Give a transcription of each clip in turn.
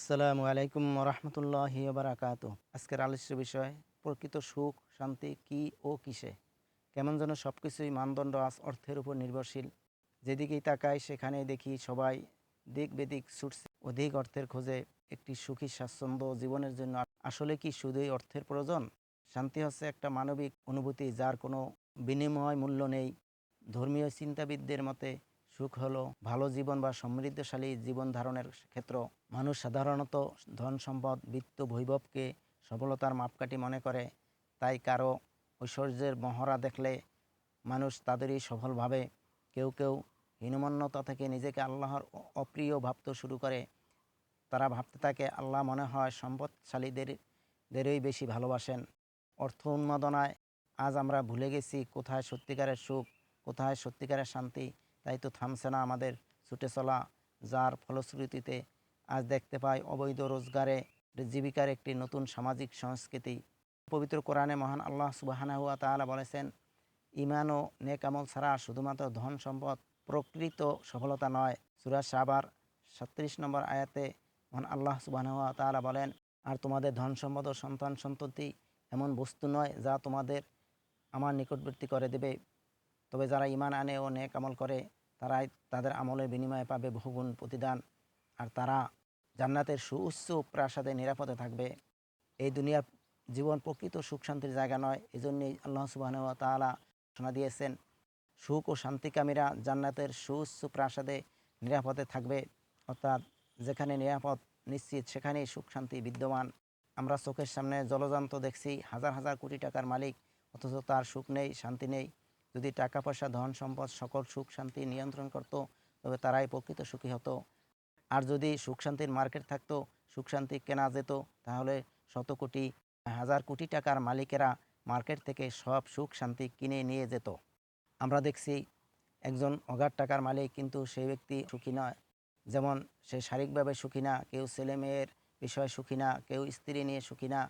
আসসালামু আলাইকুম রহমতুল্লাহ বারাকাত আজকের আলোচ্য বিষয়, প্রকৃত সুখ, শান্তি কি ও কিসে? কেমন যেন সব কিছুই মানদণ্ড আজ অর্থের উপর নির্ভরশীল। যেদিকেই তাকাই সেখানে দেখি সবাই দিক বেদিক ছুটছে। অধিক অর্থের খোঁজে একটি সুখী স্বাচ্ছন্দ্য জীবনের জন্য আসলে কি শুধুই অর্থের প্রয়োজন? শান্তি হচ্ছে একটা মানবিক অনুভূতি যার কোনো বিনিময় মূল্য নেই। ধর্মীয় চিন্তাবিদদের মতে সুখ হলো ভালো জীবন বা সমৃদ্ধশালী জীবন ধারণের ক্ষেত্র। মানুষ সাধারণত ধন সম্পদ, বিত্ত বৈভবকে সফলতার মাপকাঠি মনে করে। তাই কারও ঐশ্বর্যের মহড়া দেখলে মানুষ তাদেরই সফলভাবে কেউ কেউ হীনমন্যতা থেকে নিজেকে আল্লাহর অপ্রিয় ভাবতে শুরু করে। তারা ভাবতে থাকে, আল্লাহ মনে হয় সম্পদশালীদের, দেরই বেশি ভালোবাসেন। অর্থ উন্মাদনায়, আজ আমরা ভুলে গেছি কোথায় সত্যিকারের সুখ, কোথায় সত্যিকারের শান্তি। তাই তো থামছে না আমাদের ছুটে চলা। যার ফলশ্রুতিতে আজ দেখতে পাই অবৈধ রোজগারে জীবিকার একটি নতুন সামাজিক সংস্কৃতি। পবিত্র কোরআনে মহান আল্লাহ সুবাহানা হুয়া তাআলা বলেছেন ইমান ও নেক আমল ছাড়া শুধুমাত্র ধন সম্পদ প্রকৃত সফলতা নয়। সুরা সাবার সাত্রিশ নম্বর আয়াতে মহান আল্লাহ সুবাহানা হুয়া তাআলা বলেন, আর তোমাদের ধন সম্পদ ও সন্তান সন্ততি এমন বস্তু নয় যা তোমাদের আমার নিকটবর্তী করে দেবে। তবে যারা ইমান আনে ও নেক আমল করে, তারাই তাদের আমলের বিনিময়ে পাবে বহুগুণ প্রতিদান। আর তারা জান্নাতের সুউচ্চ প্রাসাদে নিরাপদে থাকবে। এই দুনিয়ার জীবন প্রকৃত সুখ শান্তির জায়গা নয়। এজন্যই আল্লাহ সুবাহ তালা ঘোষণা দিয়েছেন, সুখ ও শান্তিকামীরা জান্নাতের সুউচ্চ প্রাসাদে নিরাপদে থাকবে। অর্থাৎ যেখানে নিরাপদ, নিশ্চিত, সেখানেই সুখ শান্তি বিদ্যমান। আমরা চোখের সামনে জলযন্ত্র দেখছি, হাজার হাজার কোটি টাকার মালিক, অথচ তার সুখ নেই, শান্তি নেই। যদি টাকা পয়সা ধন সম্পদ, সকল সুখ শান্তি নিয়ন্ত্রণ করত, তবে তারাই প্রকৃত সুখী হতো। আর যদি সুখ শান্তির মার্কেট থাকতো, সুখ শান্তি কেনা যেত, তাহলে শত কোটি, হাজার কোটি টাকার মালিকেরা মার্কেট থেকে সব সুখ শান্তি কিনে নিয়ে যেত। আমরা দেখছি একজন অগাধ টাকার মালিক কিন্তু সেই ব্যক্তি সুখী নয়। যেমন সে শারীরিকভাবে সুখী না, কেউ ছেলে মেয়ের বিষয়ে সুখী না, কেউ স্ত্রী নিয়ে সুখী না,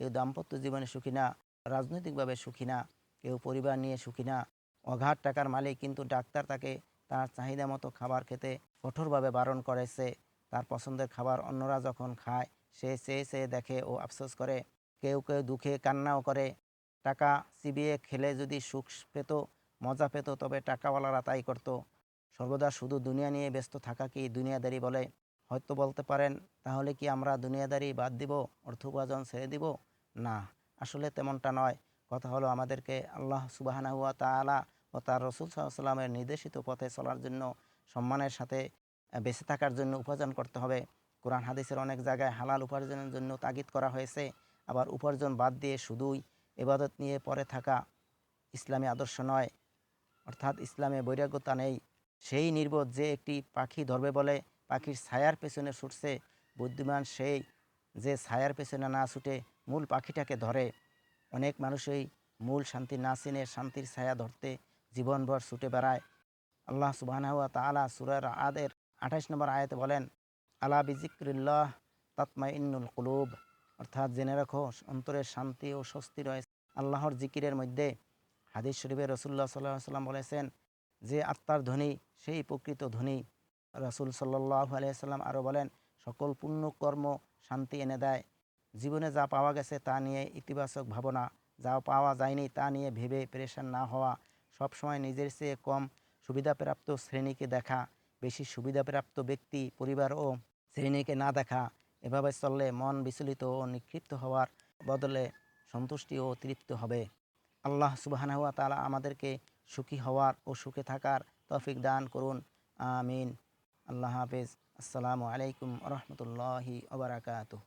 কেউ দাম্পত্য জীবনে সুখী না, রাজনৈতিকভাবে সুখী না কেউ পরিবার নিয়ে সুখী না। অগাধ টাকার মালিক কিন্তু ডাক্তার তাকে তার চাহিদা মতো খাবার খেতে কঠোরভাবে বারণ করেছে। তার পছন্দের খাবার অন্যরা যখন খায়, সে চেয়ে চেয়ে দেখে ও আফসোস করে। কেউ কেউ দুঃখে কান্নাও করে। টাকা চিবিয়ে খেলে যদি সুখ পেত, মজা পেত, তবে টাকাওয়ালারা তাই করত। সর্বদা শুধু দুনিয়া নিয়ে ব্যস্ত থাকা কি দুনিয়াদারি বলে? হয়তো বলতে পারেন, তাহলে কি আমরা দুনিয়াদারি বাদ দিব, অর্থ উপার্জন ছেড়ে দিব? না, আসলে তেমনটা নয়। কথা হলো আমাদেরকে আল্লাহ সুবাহানা হুয়া তাআলা ও তার রসুল সাল্লামের নির্দেশিত পথে চলার জন্য সম্মানের সাথে বেঁচে থাকার জন্য উপার্জন করতে হবে। কোরআন হাদিসের অনেক জায়গায় হালাল উপার্জনের জন্য তাগিদ করা হয়েছে। আবার উপার্জন বাদ দিয়ে শুধুই এবাদত নিয়ে পরে থাকা ইসলামী আদর্শ নয়, অর্থাৎ ইসলামে বৈরাগ্যতা নেই। সেই নির্বোধ যে একটি পাখি ধরবে বলে পাখির ছায়ার পেছনে ছুটছে, বুদ্ধিমান সেই যে ছায়ার পেছনে না ছুটে মূল পাখিটাকে ধরে। অনেক মানুষই মূল শান্তি না চিনে শান্তির ছায়া ধরতে জীবনভর ছুটে বেড়ায়। আল্লাহ সুবাহ তাআলা সুরার আদের আঠাইশ নম্বর আয়াতে বলেন, আলা বিজিক্রিল্লাহ তাতমা ইন্নুল কুলুব। অর্থাৎ জেনে রাখো অন্তরের শান্তি ও স্বস্তি রয়েছে। আল্লাহর জিকিরের মধ্যে হাদিস শরীফে রসুল্লাহ সাল্লাহ সাল্লাম বলেছেন, যে আত্মার ধ্বনি সেই প্রকৃত ধ্বনি রসুল সাল্লাহ আলিয়াল্লাম আরও বলেন, সকল পুণ্য কর্ম শান্তি এনে দেয়। জীবনে যা পাওয়া গেছে তা নিয়ে ইতিবাচক ভাবনা যা পাওয়া যায়নি তা নিয়ে ভেবে পেরেশান না হওয়া সবসময় নিজের চেয়ে কম সুবিধাপ্রাপ্ত শ্রেণীকে দেখা বেশি সুবিধাপ্রাপ্ত ব্যক্তি পরিবার ও শ্রেণীকে না দেখা। এভাবে চললে মন বিচলিত ও নিক্ষিপ্ত হওয়ার বদলে সন্তুষ্টি ও তৃপ্ত হবে। আল্লাহ সুবাহানা হুয়া তাআলা আমাদেরকে সুখী হওয়ার ও সুখে থাকার তৌফিক দান করুন। আমিন। আল্লাহ হাফেজ। আসসালামু আলাইকুম রহমতুল্লাহি ওবরাকাতুহ